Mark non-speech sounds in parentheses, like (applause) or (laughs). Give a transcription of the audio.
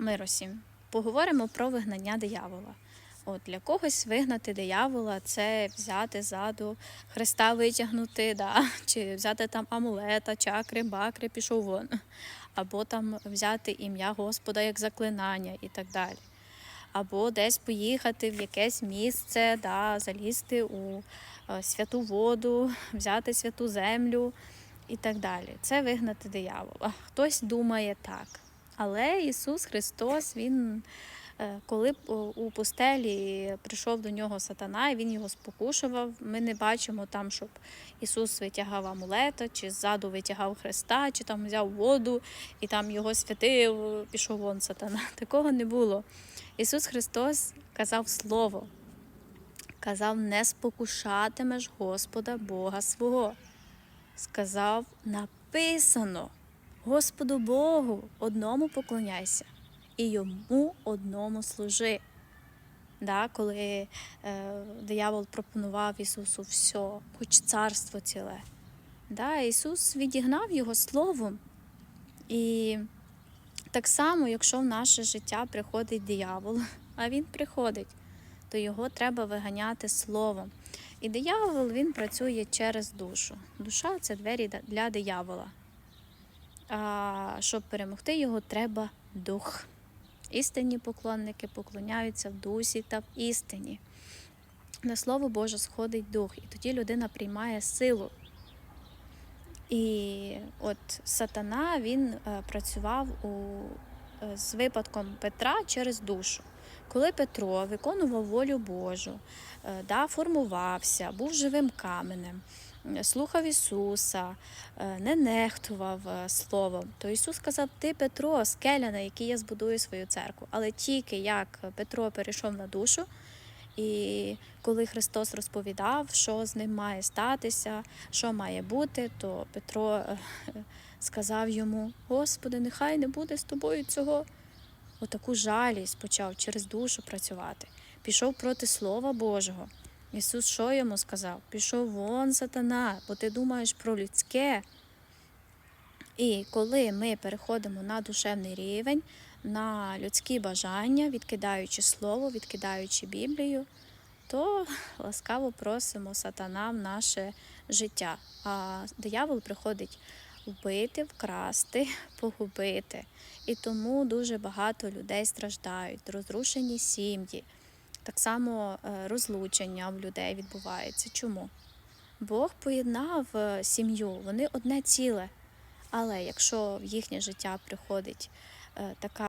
Мир усім. Поговоримо про вигнання диявола. От для когось вигнати диявола це взяти ззаду Христа витягнути, да? (laughs) чи взяти там амулета, чакри, бакри, пішов вон, або там взяти ім'я Господа як заклинання і так далі. Або десь поїхати в якесь місце, да, залізти у е, святу воду, взяти святу землю і так далі. Це вигнати диявола. Хтось думає так. Але Ісус Христос, Він, е, коли у пустелі прийшов до нього сатана, і він його спокушував, ми не бачимо там, щоб Ісус витягав амулета, чи ззаду витягав Христа, чи там взяв воду і там його святив, пішов вон сатана. (laughs) Такого не було. Ісус Христос казав Слово, казав, не спокушатимеш Господа Бога свого. Сказав, написано. Господу Богу одному поклоняйся і йому одному служи. Да, коли е, диявол пропонував Ісусу все, хоч царство ціле. Да, Ісус відігнав його словом. І так само, якщо в наше життя приходить диявол, а він приходить, то його треба виганяти словом. І диявол він працює через душу. Душа це двері для диявола. А щоб перемогти його, треба дух. Істинні поклонники поклоняються в дусі та в істині. На слово Боже сходить дух, і тоді людина приймає силу. І от сатана він е, працював у, е, з випадком Петра через душу. Коли Петро виконував волю Божу, е, да, формувався, був живим каменем, слухав Ісуса, е, не нехтував е, словом, то Ісус сказав: Ти Петро, скеля, на якій я збудую свою церкву. Але тільки як Петро перейшов на душу, і коли Христос розповідав, що з ним має статися, що має бути, то Петро е, сказав йому: Господи, нехай не буде з тобою цього. Отаку жалість почав через душу працювати. Пішов проти Слова Божого. Ісус що йому сказав? Пішов вон, сатана, бо ти думаєш про людське. І коли ми переходимо на душевний рівень, на людські бажання, відкидаючи слово, відкидаючи Біблію, то ласкаво просимо сатана в наше життя. А диявол приходить вбити, вкрасти, (laughs) погубити. І тому дуже багато людей страждають, розрушені сім'ї. Так само е, розлучення в людей відбувається. Чому? Бог поєднав е, сім'ю, вони одне ціле. Але якщо в їхнє життя приходить е, така